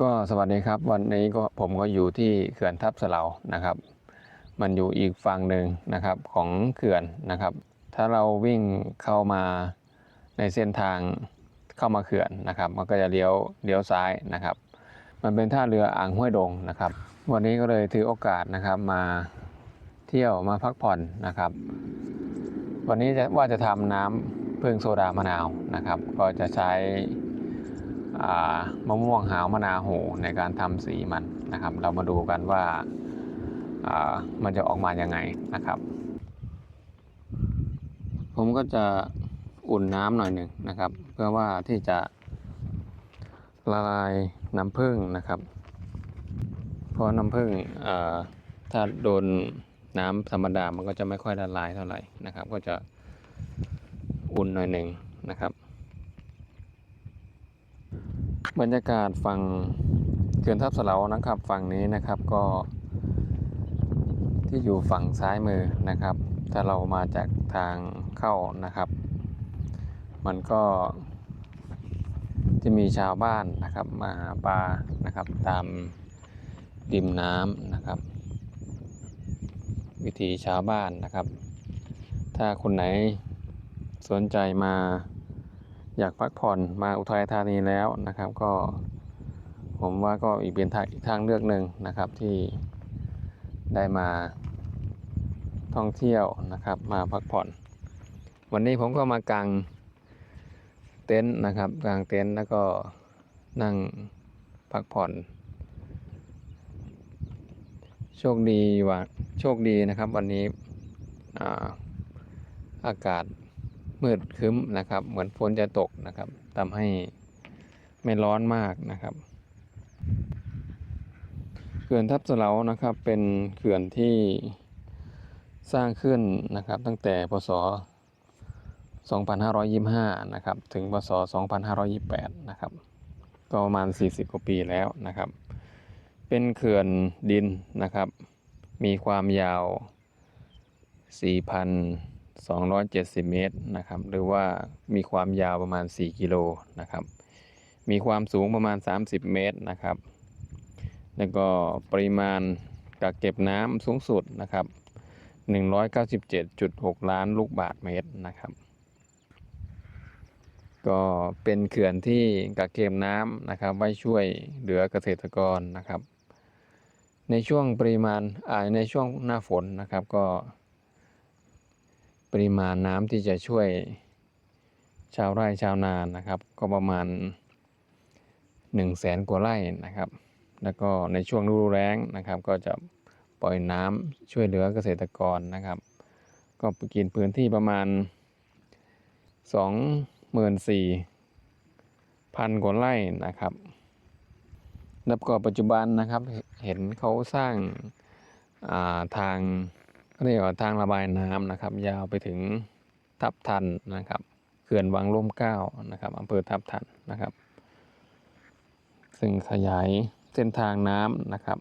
ก็สวัสดีครับ วันนี้ก็ผมก็อยู่ที่เขื่อนทับเสลานะครับ มันอยู่อีกฝั่งหนึ่งนะครับของเขื่อนนะครับ ถ้าเราวิ่งเข้ามาในเส้นทางเข้ามาเขื่อนนะครับ มันก็จะเลี้ยวเลี้ยวซ้ายนะครับ มันเป็นท่าเรืออ่างห้วยดงนะครับ วันนี้ก็เลยถือโอกาสนะครับมาเที่ยวมาพักผ่อนนะครับ วันนี้จะว่าจะทำน้ำพึ่งโซดามะนาวนะครับ ก็จะใช้ มะม่วงหาวมะนาวโหในการทำสีมันนะครับ เรามาดูกันว่ามันจะออกมายังไงนะครับ ผมก็จะอุ่นน้ำหน่อยหนึ่งนะครับ เพื่อว่าที่จะละลายน้ำผึ้งนะครับ เพราะน้ำผึ้งถ้าโดนน้ำธรรมดามันก็จะไม่ค่อยละลายเท่าไหร่นะครับ ก็จะอุ่นหน่อยหนึ่งนะครับ บรรยากาศฝั่งเขื่อนทับเสลานะครับฝั่งนี้นะครับก็ ที่อยู่ฝั่งซ้ายมือนะครับ ถ้าเรามาจากทางเข้านะครับ มันก็จะมีชาวบ้านนะครับมาหาปลานะครับตามริมน้ำนะครับ วิถีชาวบ้านนะครับ ถ้าคนไหนสนใจมา อยากพักผ่อนมาอุทัยธานีแล้วนะครับ ก็ ผมว่าก็อีกเป็นทางอีกทางเลือกหนึ่งนะครับที่ได้มาท่องเที่ยวนะครับ มาพักผ่อน วันนี้ผมก็มากางเต็นท์นะครับกางเต็นท์แล้วก็นั่งพักผ่อน โชคดีว่าโชคดีนะครับ วันนี้อาอากาศ มืดครึ้มนะครับ เหมือนฝนจะตกนะครับทำให้ไม่ร้อนมากนะครับเขื่อนทับเสลานะครับ เป็นเขื่อนที่สร้างขึ้นนะครับ ตั้งแต่พศ 2525 นะครับ ถึงพศ 2528 นะครับ ก็ประมาณ 40 กว่าปีแล้วนะครับ เป็นเขื่อนดินนะครับ มีความยาว 4,000 270 เมตรนะครับ หรือว่ามีความยาวประมาณ 4 กิโลนะครับ มีความสูงประมาณ 30 เมตรนะครับ แล้วก็ปริมาณกักเก็บน้ำสูงสุดนะครับ 197.6 ล้านลูกบาศก์เมตรนะครับ ก็เป็นเขื่อนที่กักเก็บน้ำนะครับ ไว้ช่วยเหลือเกษตรกรนะครับ ในช่วงปริมาณในช่วงหน้าฝนนะครับก็ ริมาณน้ำที่จะช่วยชาวไร่ชาวนานะครับ ก็ประมาณ1นึ่งแสนกว่าไร่นะครับ แล้วก็ในช่วงฤดูแล้งนะครับ ก็จะปล่อยน้ำช่วยเหลือเกษตรกรนะครับ ก็กินพื้นที่ประมาณ 2 4 0 0 0พันกว่าไร่นะครับแล้วก็ปัจจุบันนะครับเห็นเขาสร้างาทาง เรียกว่าทางระบายน้ำนะครับ ยาวไปถึงทับทันนะครับเขื่อนวังร่มเก้านะครับอำเภอทับทันนะครับ ซึ่งขยายเส้นทางน้ำนะครับ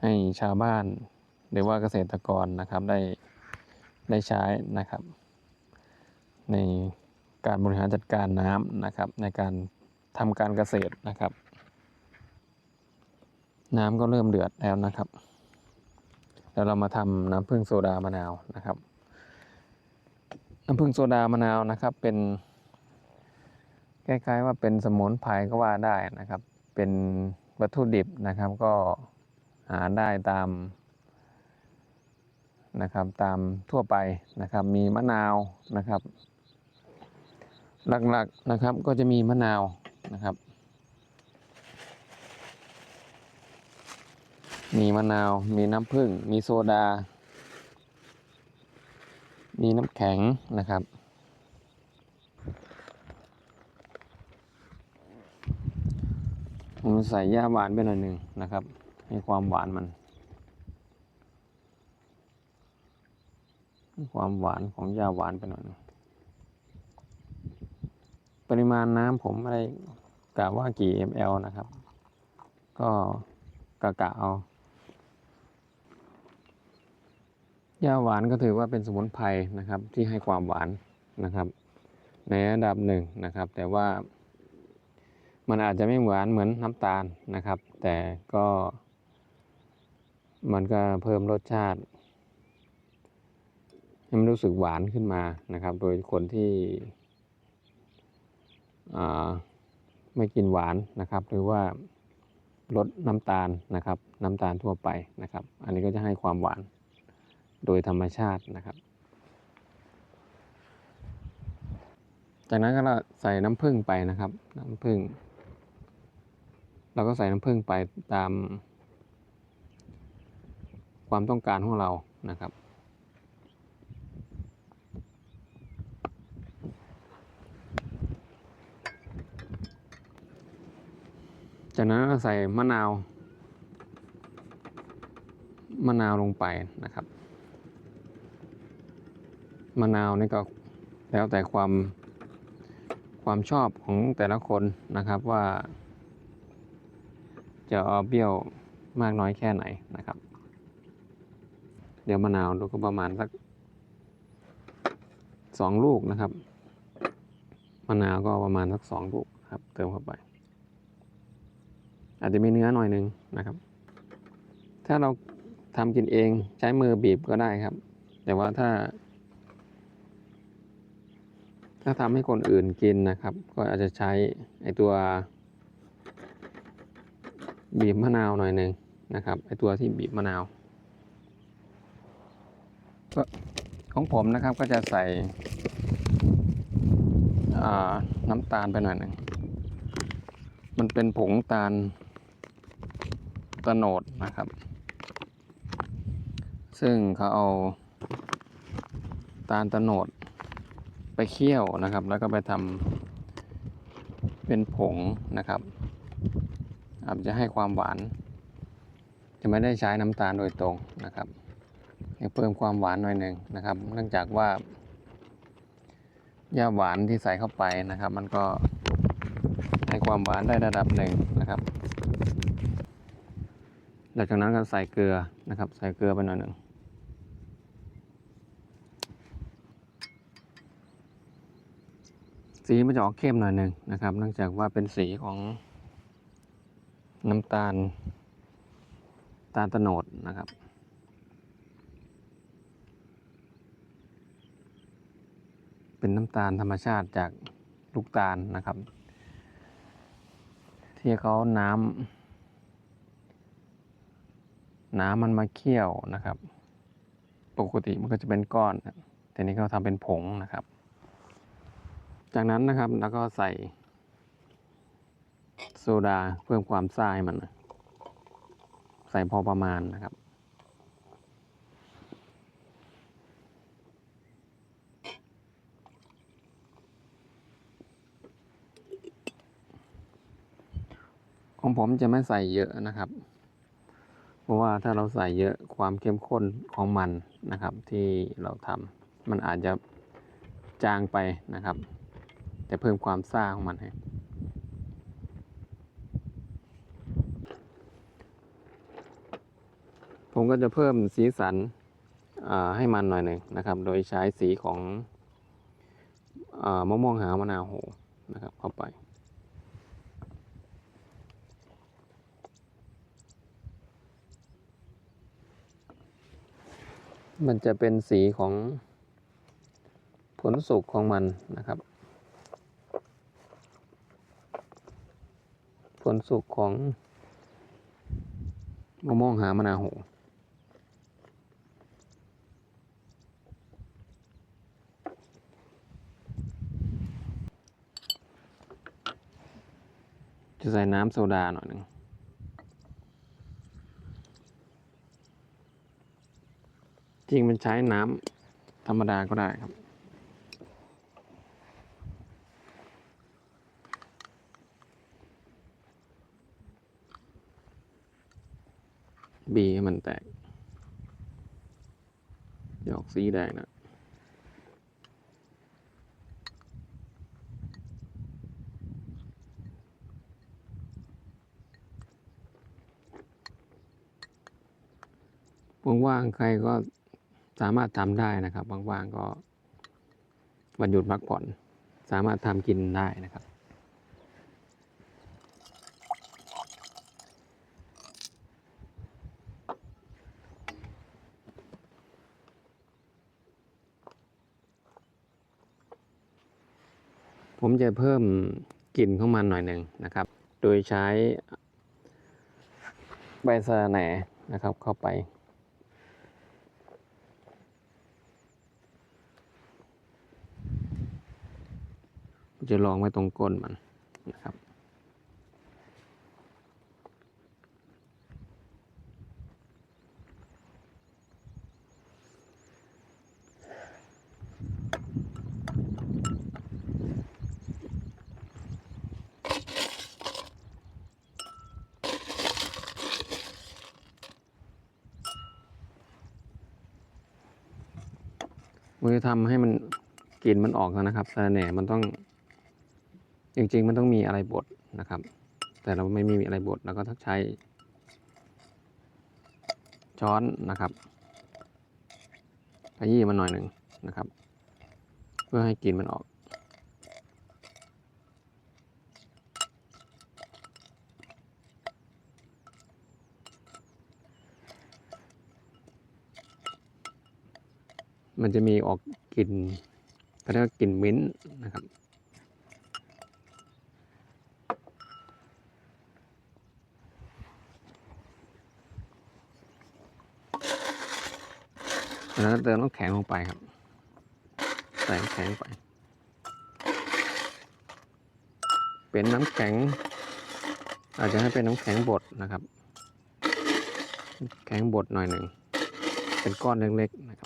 ให้ชาวบ้านหรือว่าเกษตรกรนะครับได้ได้ใช้นะครับ ในการบริหารจัดการน้ำนะครับ ในการทำการเกษตรนะครับ น้ำก็เริ่มเดือดแล้วนะครับ แล้วเรามาทำน้ำผึ้งโซดามะนาวนะครับ น้ำผึ้งโซดามะนาวนะครับ เป็นคล้ายๆว่าเป็นสมุนไพรก็ว่าได้นะครับ เป็นวัตถุดิบนะครับ ก็หาได้ตามนะครับตามทั่วไปนะครับ มีมะนาวนะครับ หลักๆนะครับก็จะมีมะนาวนะครับ มีมะนาว มีน้ำผึ้ง มีโซดา มีน้ำแข็งนะครับ ผมใส่ย่าหวานไปหน่อยหนึ่งนะครับ ให้ความหวานมัน ความหวานของย่าหวานไปหน่อยหนึ่งปริมาณน้ำผมไม่ได้กะว่ากี่ ml นะครับ ก็กะกะเอา ยาหวานก็ถือว่าเป็นสมุนไพรนะครับที่ให้ความหวานนะครับ ในระดับหนึ่งนะครับ แต่ว่ามันอาจจะไม่หวานเหมือนน้ำตาลนะครับ แต่ก็ มันก็เพิ่มรสชาติให้มันรู้สึกหวานขึ้นมานะครับ โดยคนที่ไม่กินหวานนะครับ หรือว่าลดน้ำตาลนะครับ น้ำตาลทั่วไปนะครับ อันนี้ก็จะให้ความหวาน โดยธรรมชาตินะครับ จากนั้นก็เราใส่น้ำผึ้งไปนะครับ น้ำผึ้งเราก็ใส่น้ำผึ้งไปตาม ความต้องการของเรานะครับ จากนั้นก็ใส่มะนาวมะนาวลงไปนะครับ มะนาวนี่ก็แล้วแต่ความความชอบของแต่ละคนนะครับว่า จะเอาเปรี้ยวมากน้อยแค่ไหนนะครับ เดี๋ยวมะนาวดูก็ประมาณสักสองลูกนะครับมะนาวก็ประมาณสักสองลูกครับ เติมเข้าไป อาจจะมีเนื้อหน่อยหนึงนะครับ ถ้าเราทำกินเองใช้มือบีบก็ได้ครับ แต่ว่าถ้า ถ้าทำให้คนอื่นกินนะครับ ก็อาจจะใช้ไอตัวบีบมะนาวหน่อยหนึ่งนะครับไอตัวที่บีบมะนาวก็ของผมนะครับก็จะใส่น้ำตาลไปหน่อยหนึ่งมันเป็นผงตาลตะโนดนะครับ ซึ่งเขาเอาตาลตะโนด ไปเคี่ยวนะครับ แล้วก็ไปทำเป็นผงนะครับอาจจะให้ความหวาน จะไม่ได้ใช้น้ำตาลโดยตรงนะครับเพิ่มความหวานหน่อยหนึ่งนะครับ เนื่องจากว่าหญ้าหวานที่ใส่เข้าไปนะครับ มันก็ให้ความหวานได้ระดับหนึ่งนะครับหลังจากนั้นก็ใส่เกลือนะครับ ใส่เกลือไปหน่อยหนึ่ง สีมันจะออกเข้มหน่อยหนึ่งนะครับเนื่องจากว่าเป็นสีของน้ำตาล ตาลตโนดนะครับเป็นน้ำตาลธรรมชาติจากลูกตาลนะครับ ที่เขาน้ำน้ำมันมาเคี่ยวนะครับ ปกติมันก็จะเป็นก้อน แต่นี้เขาทำเป็นผงนะครับ จากนั้นนะครับแล้วก็ใส่ โซดาเพิ่มความซ่าให้มัน ใส่พอประมาณนะครับ ของผมจะไม่ใส่เยอะนะครับ เพราะว่าถ้าเราใส่เยอะความเข้มข้นของมันนะครับ ที่เราทำมันอาจจะจางไปนะครับ แต่เพิ่มความซ่าของมันให้ผมก็จะเพิ่มสีสันให้มันหน่อยหนึ่งนะครับ โดยใช้สีของอมะม่วงหาวมะนาวโหนะครับ เข้าไป มันจะเป็นสีของผลสุกของมันนะครับ ผลสุกของมะม่วงหามะนาวโหจะใส่น้ำโซดาหน่อยหนึ่งจริงมันใช้น้ำธรรมดาก็ได้ครับ บีให้มันแตกจะออกสีแดงนะว่างๆใครก็สามารถทำได้นะครับว่างๆก็วันหยุดพักผ่อน สามารถทำกินได้นะครับ ผมจะเพิ่มกลิ่นของมันหน่อยหนึ่งนะครับ โดยใช้ใบสะระแหน่นะครับเข้าไป จะลองไว้ตรงก้นมันนะครับ มันจะทำให้มันกลิ่นมันออกนะครับสาแหน่มันต้อง จริง ๆ มันต้องมีอะไรบดนะครับ แต่เราไม่มีอะไรบดเราก็ทักใช้ ช้อนนะครับขยี้มันหน่อยหนึ่งนะครับ เพื่อให้กลิ่นมันออก มันจะมีออกกลิ่นเขาเรียกว่ากลิ่นมิ้นท์นะครับ แล้วเติมน้ำแข็งลงไปครับ ใส่น้ำแข็งไป เป็นน้ำแข็ง อาจจะให้เป็นน้ำแข็งบดนะครับ แข็งบดหน่อยหนึ่ง เป็นก้อนเล็กๆนะครับ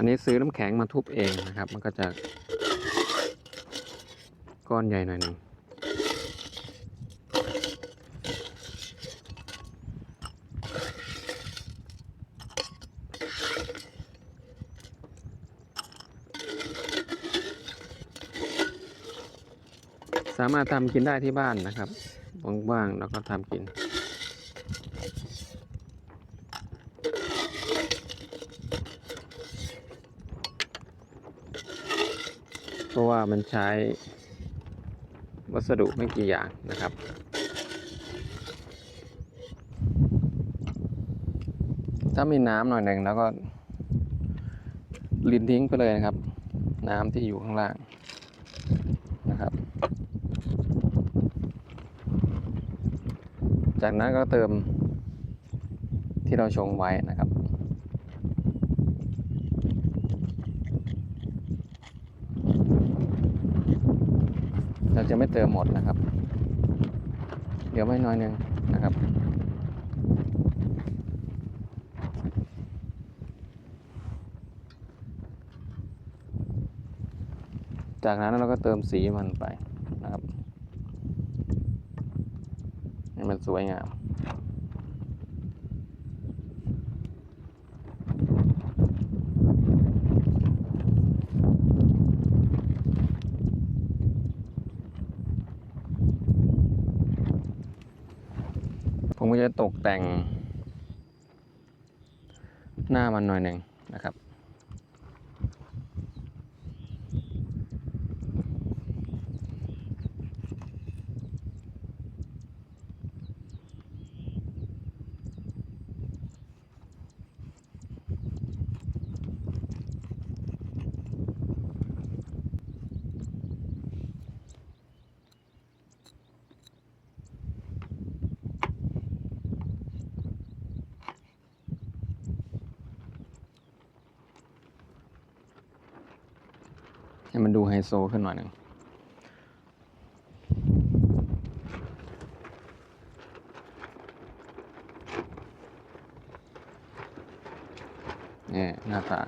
อันนี้ซื้อน้ำแข็งมาทุบเองนะครับ มันก็จะ ก้อนใหญ่หน่อยหนึ่งสามารถทำกินได้ที่บ้านนะครับว่างๆแล้วก็ทำกิน เพราะ ว่ามันใช้วัสดุไม่กี่อย่างนะครับ ถ้ามีน้ำหน่อยหนึ่งแล้วก็ ลินทิ้งไปเลยนะครับ น้ำที่อยู่ข้างล่างนะครับ จากนั้นก็เติมที่เราชงไว้นะครับ เรา จะไม่เติมหมดนะครับ เดี๋ยวไม่น้อยหนึงนะครับ จากนั้นเราก็เติมสีมันไปนะครับ ให้มันสวยงามก็จะตก แต่ง หน้ามันหน่อยหนึ่งนะครับ ซขึ้นหน่อยหนึ่งนี่หน้าตา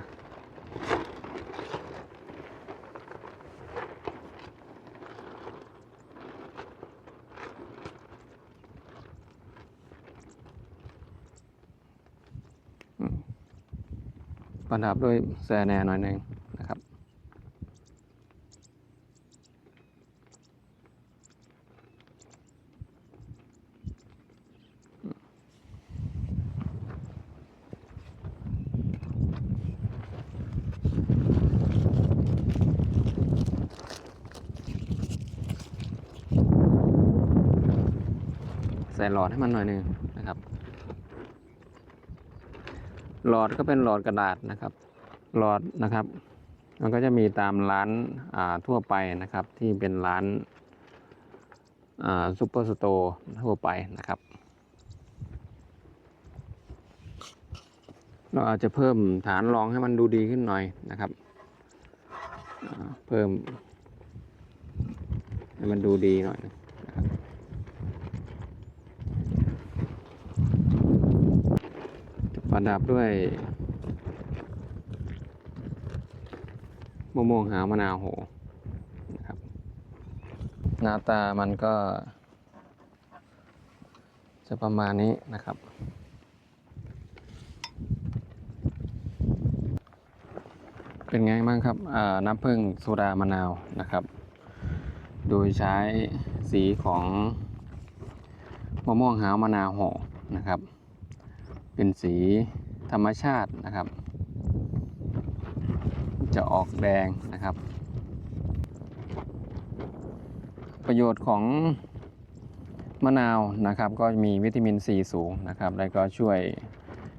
ประดับด้วยแซแนหน่อยหนึ่งนะครับ น ส่ หลอดให้มันหน่อยหนึ่งนะครับ หลอดก็เป็นหลอดกระดาษนะครับ หลอดนะครับ มันก็จะมีตามร้านอ่าทั่วไปนะครับ ที่เป็นร้านอ่าซูเปอร์สโตร์ทั่วไปนะครับ เราอาจจะเพิ่มฐานรองให้มันดูดีขึ้นหน่อยนะครับเพิ่มให้มันดูดีหน่อยนะครับ ประดับด้วยมะม่วงหาวมะนาวโหนะครับ หน้าตามันก็ จะประมาณนี้นะครับ เป็นไงบ้างครับน้ำผึ้งโซดามะนาวนะครับ โดยใช้สีของมะม่วงหาวมะนาวโหนะครับ เป็นสีธรรมชาตินะครับ จะออกแดงนะครับ ประโยชน์ของมะนาวนะครับ ก็มีวิตามินซีสูงนะครับ แล้วก็ช่วย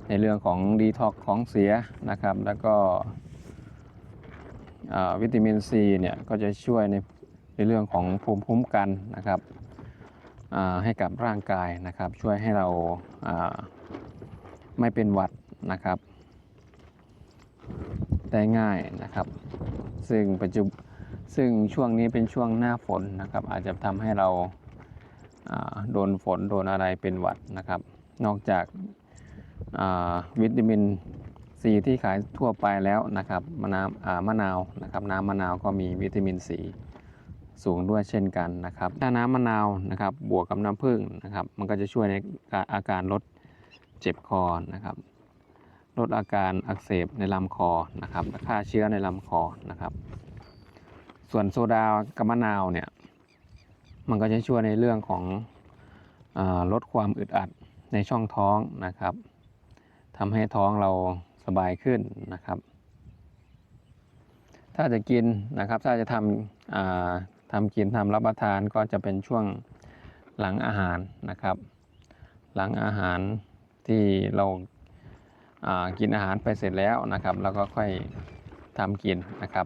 ในเรื่องของดีท็อกของเสียนะครับ แล้วก็วิตามินซีเนี่ยก็จะช่วยในในเรื่องของภูมิคุ้มกันนะครับให้กับร่างกายนะครับ ช่วยให้เราา ไม่เป็นหวัดนะครับ ได้ง่ายนะครับ ซึ่งปัจจุซึ่งช่วงนี้เป็นช่วงหน้าฝนนะครับ อาจจะทำให้เราโดนฝนโดนอะไรเป็นหวัดนะครับ นอกจากาวิตามินซีที่ขายทั่วไปแล้วนะครับมะนาวมะนาวนะครับน้ำมะนาวก็มีวิตามินซีสูงด้วยเช่นกันนะครับ ถ้าน้ำมะนาวนะครับบวกกับน้ำผึ้งนะครับ มันก็จะช่วยในอาการลด เจ็บคอนะครับ ลดอาการอักเสบในลำคอนะครับฆ่าเชื้อในลำคอนะครับ ส่วนโซดากับมะนาวเนี่ยมันก็จะช่วยในเรื่องของอลดความอึดอัดในช่องท้องนะครับทำให้ท้องเราสบายขึ้นนะครับ ถ้าจะกินนะครับ ถ้าจะทำทำกินทำรับประทานก็จะเป็นช่วงหลังอาหารนะครับ หลังอาหาร ที่เรากินอาหารไปเสร็จแล้วนะครับแล้วก็ค่อยทำกินนะครับ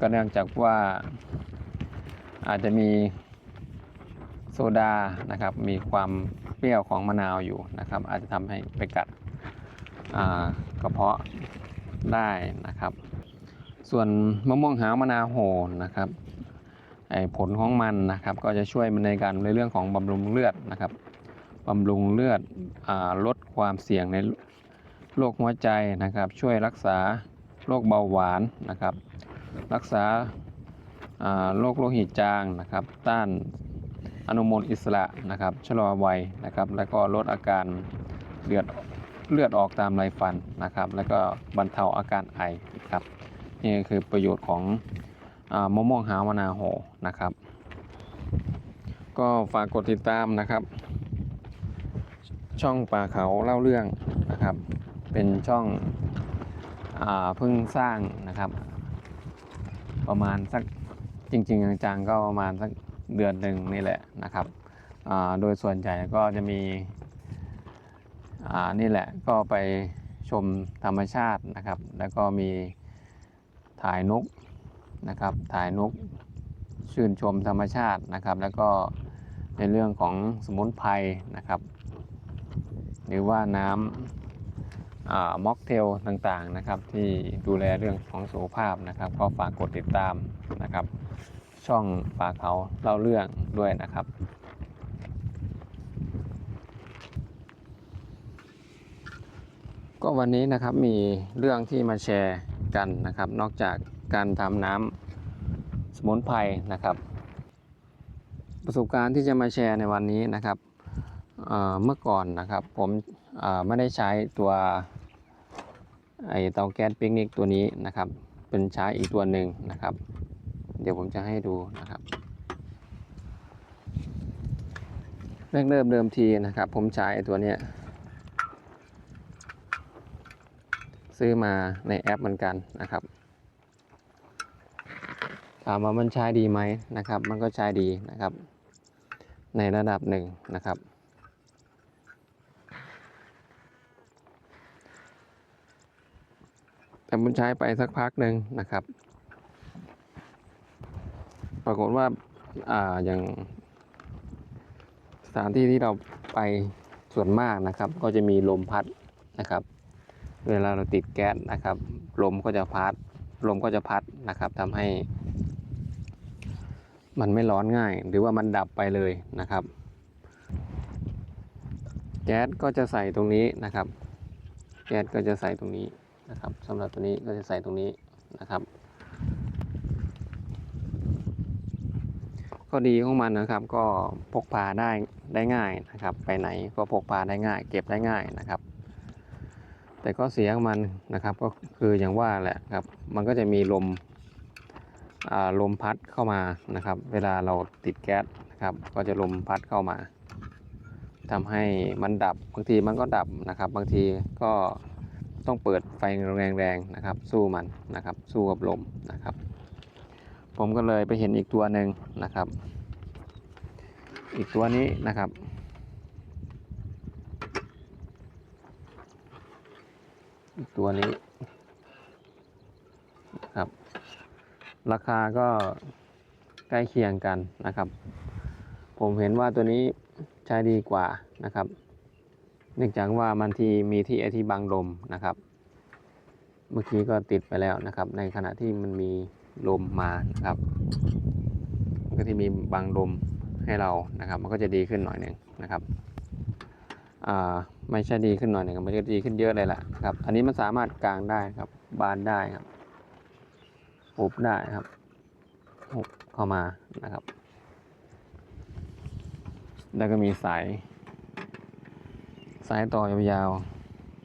ก็เนื่องจากว่าอาจจะมีโซดานะครับ มีความเปรี้ยวของมะนาวอยู่นะครับ อาจจะทำให้ไปกัดกระเพาะได้นะครับ ส่วนมะม่วงหาวมะนาวโหนะครับไอ้ผลของมันนะครับ ก็จะช่วยในการในเรื่องของบำรุงเลือดนะครับ บำรุงเลือดอลดความเสี่ยงในโรคหัวใจนะครับ ช่วยรักษาโรคเบาหวานนะครับ รักษาโรคโลหิตจางนะครับ ต้านอนุมูลอิสระนะครับ ชะลอวัยนะครับ แล้วก็ลดอาการเลือดเลือดออกตามไรฟันนะครับ แล้วก็บรรเทาอาการไอครับ นี่คือประโยชน์ของอมะม่วงหาวนาโหนะครับ ก็ฝากกดติดตามนะครับ ช่องป่าเขาเล่าเรื่องนะครับ เป็นช่องอเพิ่งสร้างนะครับ ประมาณสักจริงๆจังๆก็ประมาณสักเดือนหนึ่งนี่แหละนะครับโดยส่วนใหญ่ก็จะมีนี่แหละก็ไปชมธรรมชาตินะครับ แล้วก็มีถ่ายนกนะครับ ถ่ายนกชื่นชมธรรมชาตินะครับ แล้วก็ในเรื่องของสมุนไพรนะครับ หรือว่าน้ำม็อกเทลต่างๆนะครับ ที่ดูแลเรื่องของสุขภาพนะครับ ก็ฝากกดติดตามนะครับ ช่องป่าเขาเล่าเรื่องด้วยนะครับก็วันนี้นะครับมีเรื่องที่มาแชร์กันนะครับ นอกจากการทำน้ำสมุนไพรนะครับ ประสบการณ์ที่จะมาแชร์ในวันนี้นะครับ เมื่อก่อนนะครับ ผมไม่ได้ใช้ตัวไอเตาแก๊สปิกนิกตัวนี้นะครับ เป็นใช้อีกตัวหนึ่งนะครับ เดี๋ยวผมจะให้ดูนะครับเริ่มเริ่มเดิมทีนะครับ ผมใช้ตัวเนี้ยซื้อมาในแอปเหมือนกันนะครับถามว่ามันใช้ดีไหมนะครับ มันก็ใช้ดีนะครับ ในระดับหนึ่งนะครับ แต่ผมใช้ไปสักพักหนึ่งนะครับ ปรากฏว่าอ่าอย่างสถานที่ที่เราไปส่วนมากนะครับ ก็จะมีลมพัดนะครับ เวลาเราติดแก๊สนะครับ ลมก็จะพัดลมก็จะพัดนะครับทำให้ มันไม่ร้อนง่าย หรือว่ามันดับไปเลยนะครับ แก๊สก็จะใส่ตรงนี้นะครับ แก๊สก็จะใส่ตรงนี้ นะครับสำหรับตัวนี้ก็จะใส่ตรงนี้นะครับ ข้อดีของมันนะครับก็พกพาได้ได้ง่ายนะครับ ไปไหนก็พกพาได้ง่าย เก็บได้ง่ายนะครับ แต่ก็เสียของมันนะครับก็คืออย่างว่าแหละครับ มันก็จะมีลมลมพัดเข้ามานะครับ เวลาเราติดแก๊สนะครับก็จะลมพัดเข้ามาทำให้มันดับบางทีมันก็ดับนะครับ บางทีก็ ต้องเปิดไฟแรงๆนะครับ สู้มันนะครับ สู้กับลมนะครับ ผมก็เลยไปเห็นอีกตัวหนึ่งนะครับ อีกตัวนี้นะครับ อีกตัวนี้นะครับ ราคาก็ใกล้เคียงกันนะครับ ผมเห็นว่าตัวนี้ใช้ดีกว่านะครับ เนื่องจากว่ามันที่มีที่ไอที่บังลมนะครับ เมื่อกี้ก็ติดไปแล้วนะครับ ในขณะที่มันมีลมมานะครับ มันก็ที่มีบังลมให้เรานะครับ มันก็จะดีขึ้นหน่อยหนึ่งนะครับไม่ใช่ดีขึ้นหน่อยหนึ่งมันจะดีขึ้นเยอะเลยแหละครับ อันนี้มันสามารถกางได้ครับ บานได้ครับหุบได้ครับหุบเข้ามานะครับ แล้วก็มีสาย สายต่อยาว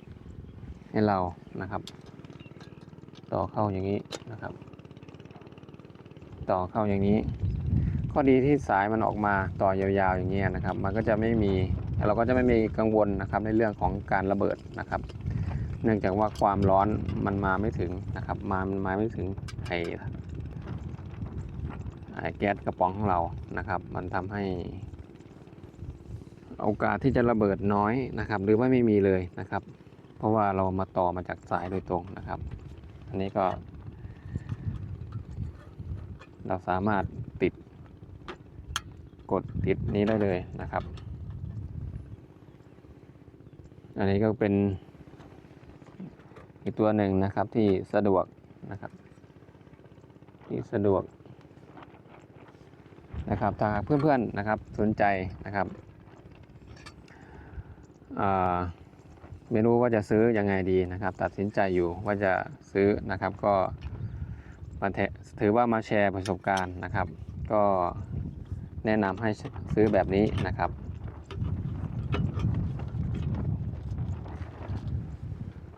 ๆให้เรานะครับ ต่อเข้าอย่างนี้นะครับ ต่อเข้าอย่างนี้ ข้อดีที่สายมันออกมาต่อยาวๆอย่างเงี้ยนะครับ มันก็จะไม่มีเราก็จะไม่มีกังวลนะครับในเรื่องของการระเบิดนะครับ เนื่องจากว่าความร้อนมันมาไม่ถึงนะครับ มามันมาไม่ถึงไอไอแก๊สกระป๋องของเรานะครับ มันทำให้ โอกาสที่จะระเบิดน้อยนะครับ หรือว่าไม่มีเลยนะครับ เพราะว่าเรามาต่อมาจากสายโดยตรงนะครับ อันนี้ก็ เราสามารถติด กดติดนี้ได้เลยนะครับ อันนี้ก็เป็นอีกตัวหนึ่งนะครับที่สะดวกนะครับ ที่สะดวกนะครับถ้าเพื่อนๆนะครับสนใจนะครับ ไม่รู้ว่าจะซื้อยังไงดีนะครับ ตัดสินใจอยู่ว่าจะซื้อนะครับก็มาถือว่ามาแชร์ประสบการณ์นะครับ ก็แนะนำให้ซื้อแบบนี้นะครับ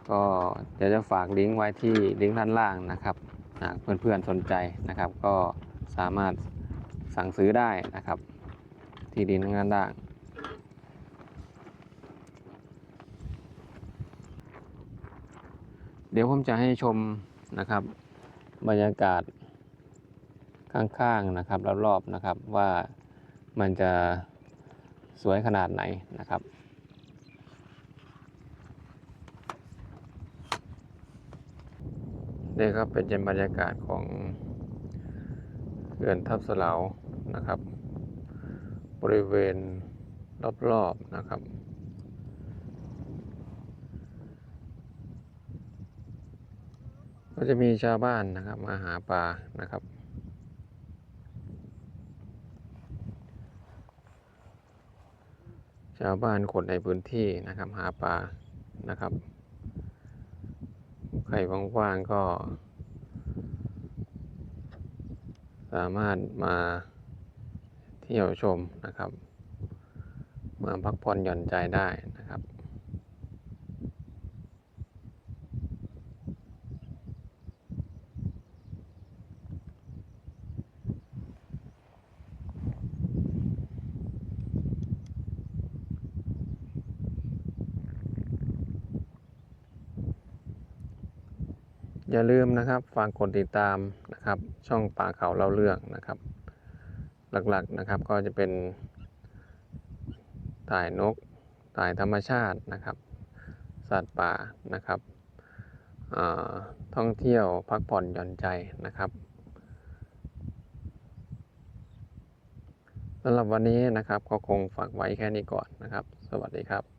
ก็เดี๋ยวจะฝากลิงก์ไว้ที่ลิงก์ด้านล่างนะครับหากเพื่อนๆสนใจนะครับ ก็สามารถสั่งซื้อได้นะครับ ที่ลิงก์ด้านล่าง เดี๋ยวผมจะให้ชมนะครับ บรรยากาศข้างๆนะครับรอบๆนะครับว่ามันจะสวยขนาดไหนนะครับนี่ครับเป็นบรรยากาศของเขื่อนทับสลาวนะครับ บริเวณรอบๆนะครับ ก็จะมีชาวบ้านนะครับมาหาปลานะครับ ชาวบ้านคนในพื้นที่นะครับ หาปลานะครับใครว่างๆก็ สามารถมาเที่ยวชมนะครับ มาพักผ่อนหย่อนใจได้นะครับ อย่าลืมนะครับฝากกดติดตามนะครับ ช่องป่าเขาเล่าเรื่องนะครับ หลักๆนะครับก็จะเป็นถ่ายนกถ่ายธรรมชาตินะครับ สัตว์ป่านะครับท่องเที่ยวพักผ่อนหย่อนใจนะครับสำหรับวันนี้นะครับก็คงฝากไว้แค่นี้ก่อนนะครับ สวัสดีครับ